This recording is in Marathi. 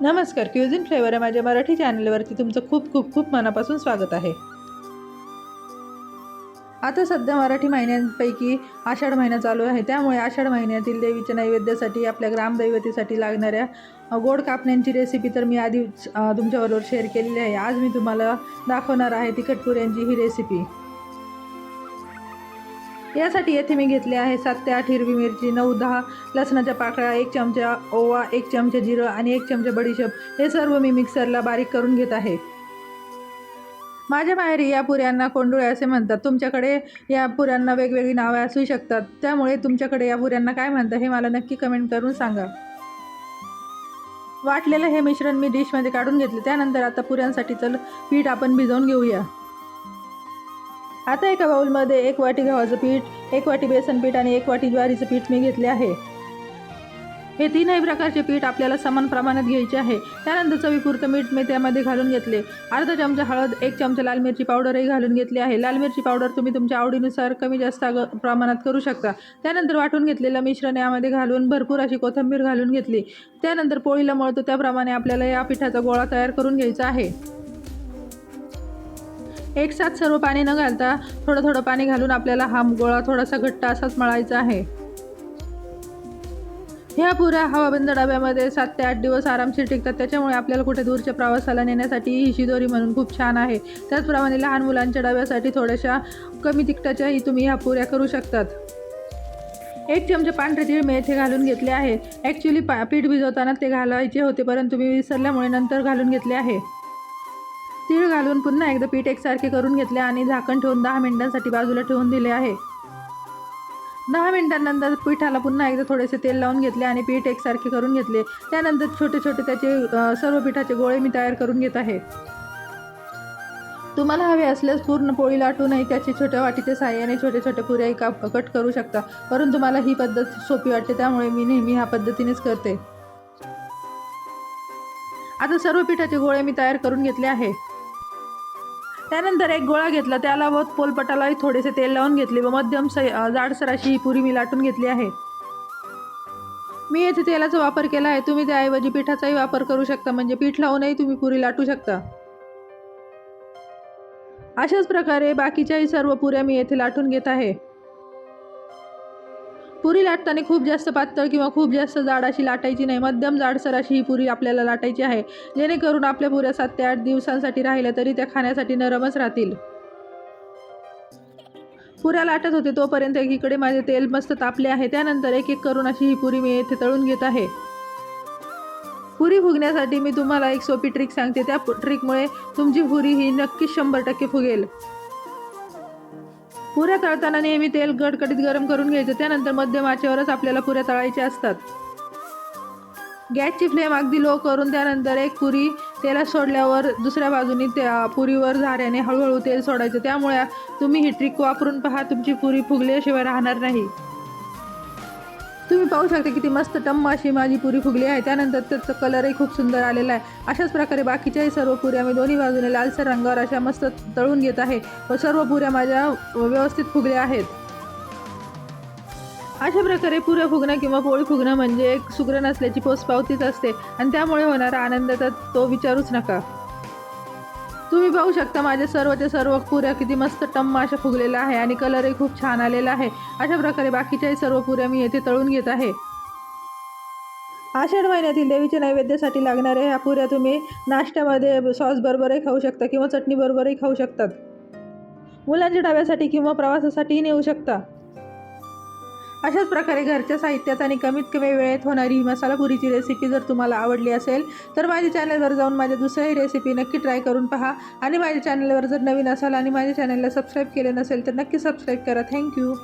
नमस्कार क्युझिन फ्लेवर या माझ्या मराठी चॅनलवरती तुमचं खूप खूप खूप मनापासून स्वागत आहे. आता सध्या मराठी महिन्यांपैकी आषाढ महिना चालू आहे. त्यामुळे आषाढ महिन्यातील देवीच्या नैवेद्यासाठी आपल्या ग्रामदैवतेसाठी लागणाऱ्या गोड कापण्यांची रेसिपी तर मी आधी तुमच्याबरोबर शेअर केलेली आहे. आज मी तुम्हाला दाखवणार आहे तिखटपुऱ्यांची ही रेसिपी यासाठी येथे मी घेतले आहे सात ते आठ हिरवी मिरची नऊ दहा लसणाच्या पाकळ्या एक चमचा ओवा एक चमचा जिरं आणि एक चमचा बडीशेप. हे सर्व मी मिक्सरला बारीक करून घेत आहे. माझ्या बाहेर या पुऱ्यांना कोंडुळे असे म्हणतात. तुमच्याकडे या पुऱ्यांना वेगवेगळी नावे असू शकतात. त्यामुळे तुमच्याकडे या पुऱ्यांना काय म्हणतात हे मला नक्की कमेंट करून सांगा. वाटलेलं हे मिश्रण मी डिशमध्ये काढून घेतले. त्यानंतर आता पुऱ्यांसाठी चल पीठ आपण भिजवून घेऊया. आता एका बाउलमध्ये एक वाटी गव्हाचं पीठ एक वाटी बेसन पीठ आणि एक वाटी ज्वारीचं पीठ मी घेतले आहे. हे तीनही प्रकारचे पीठ आपल्याला समान प्रमाणात घ्यायचे आहे. त्यानंतर चवीपुरतं मीठ मी त्यामध्ये घालून घेतले. अर्धा चमचा हळद एक चमचा लाल मिरची पावडरही घालून घेतली आहे. लाल मिरची पावडर तुम्ही तुमच्या आवडीनुसार कमी जास्त प्रमाणात करू शकता. त्यानंतर वाटून घेतलेलं मिश्रण यामध्ये घालून भरपूर अशी कोथिंबीर घालून घेतली. त्यानंतर पोळीला मळतो त्याप्रमाणे आपल्याला या पिठाचा गोळा तयार करून घ्यायचा आहे. एक साथ सर्व पाणी न घालता थोडं थोडं पाणी घालून आपल्याला हा गोळा थोडासा घट्ट असाच मळायचा आहे. ह्या पुऱ्या हवाबंद डब्यामध्ये सात ते आठ दिवस आरामशीर टिकतात. त्याच्यामुळे आपल्याला कुठे दूरच्या प्रवासाला नेण्यासाठी ही शिदोरी म्हणून खूप छान आहे. त्याचप्रमाणे लहान मुलांच्या डब्यासाठी थोड्याशा कमी तिखटाच्याही तुम्ही ह्या पुऱ्या करू शकतात. एक चमचे पांढरे तीळ मेथे घालून घेतले आहे. ॲक्च्युली पा पीठ भिजवताना ते घालायचे होते परंतु मी विसरल्यामुळे नंतर घालून घेतले आहे. तीळ घालून पुन्हा एकदा पीठ एकसारखे करून घेतले आणि झाकण ठेवून दहा मिनिटांसाठी बाजूला ठेवून दिले आहे. दहा मिनिटांनंतर पिठाला पुन्हा एकदा थोडेसे तेल लावून घेतले आणि पीठ एकसारखे करून घेतले. त्यानंतर छोटे छोटे त्याचे सर्व पिठाचे गोळे मी तयार करून घेत आहे. तुम्हाला हवे असल्यास पूर्ण पोळी लाटूनही त्याचे छोट्या वाटीच्या साह्याने छोटे छोटे पुऱ्याही काप कट करू शकता. परंतु मला ही पद्धत सोपी वाटते त्यामुळे मी नेहमी ह्या पद्धतीनेच करते. आता सर्व पिठाचे गोळे मी तयार करून घेतले आहे. त्यानंतर एक गोळा घेतला. त्याला व पोलपटालाही थोडेसे तेल लावून घेतले व मध्यम स जाडसर अशी ही पुरी मी लाटून घेतली आहे. मी येथे तेलाचा वापर केला आहे. तुम्ही त्याऐवजी पिठाचाही वापर करू शकता. म्हणजे पीठ लावूनही तुम्ही पुरी लाटू शकता. अशाच प्रकारे बाकीच्याही सर्व पुऱ्या मी येथे लाटून घेत आहे. पुरी लाटताना खूप जास्त पातळ किंवा खूप जास्त जाड अशी लाटायची नाही. मध्यम जाडसर अशी ही पुरी आपल्याला लाटायची आहे. जेणेकरून आपल्या पुऱ्या सात ते आठ दिवसांसाठी राहिल्या तरी त्या खाण्यासाठी नरमच राहतील. पुऱ्या लाटत होते तोपर्यंत एकीकडे माझे तेल मस्त तापले आहे. त्यानंतर एक एक करून अशी ही पुरी मी येथे तळून घेत आहे. पुरी फुगण्यासाठी मी तुम्हाला एक सोपी ट्रिक सांगते. त्या ट्रिकमुळे तुमची पुरी ही नक्कीच शंभर टक्के फुगेल. पुऱ्या तळताना नेहमी तेल गडकडीत गरम करून घ्यायचं. त्यानंतर मध्यम आचेवरच आपल्याला पुऱ्या तळायच्या असतात. गॅसची फ्लेम अगदी लो करून त्यानंतर एक पुरी तेलात सोडल्यावर दुसऱ्या बाजूनी त्या पुरीवर झाऱ्याने हळूहळू तेल सोडायचं. त्यामुळे तुम्ही ही ट्रिक वापरून पहा तुमची पुरी फुगल्याशिवाय राहणार नाही. तुम्ही पाहू शकता किती मस्त टम्म अशी माझी पुरी फुगली आहे. त्यानंतर त्याचा कलरही खूप सुंदर आलेला आहे. अशाच प्रकारे बाकीच्याही सर्व पुऱ्या मी दोन्ही बाजूने लालसर रंगावर अशा मस्त तळून घेत आहे. व सर्व पुऱ्या माझ्या व्यवस्थित फुगल्या आहेत. अशा प्रकारे पुऱ्या फुगणं किंवा पोळी फुगणं म्हणजे एक सुग्रण असल्याची पोचपावतीच असते. आणि त्यामुळे होणारा आनंद तर तो विचारूच नका. तुम्ही पाहू शकता माझ्या सर्वच्या सर्व पुऱ्या किती मस्त टम्म अशा फुगलेल्या आहे आणि कलरही खूप छान आलेला आहे. अशा प्रकारे बाकीच्याही सर्व पुऱ्या मी येथे तळून घेत आहे. आषाढ महिन्यातील देवीच्या नैवेद्यासाठी लागणाऱ्या ह्या पुऱ्या तुम्ही नाश्त्यामध्ये सॉस बरोबरही खाऊ शकता किंवा चटणी बरोबरही खाऊ शकतात. मुलांच्या डब्यासाठी किंवा प्रवासासाठीही नेऊ शकता. अशाच प्रकारे घरच्या साहित्यात आणि कमीत कमी वेळेत होणारी ही मसाला पुरीची रेसिपी जर तुम्हाला आवडली असेल तर माझ्या चॅनलवर जाऊन माझ्या दुसऱ्याही रेसिपी नक्की ट्राय करून पहा. आणि माझ्या चॅनलवर जर नवीन असाल आणि माझ्या चॅनलला सबस्क्राईब केले नसेल तर नक्की सबस्क्राईब करा. थँक्यू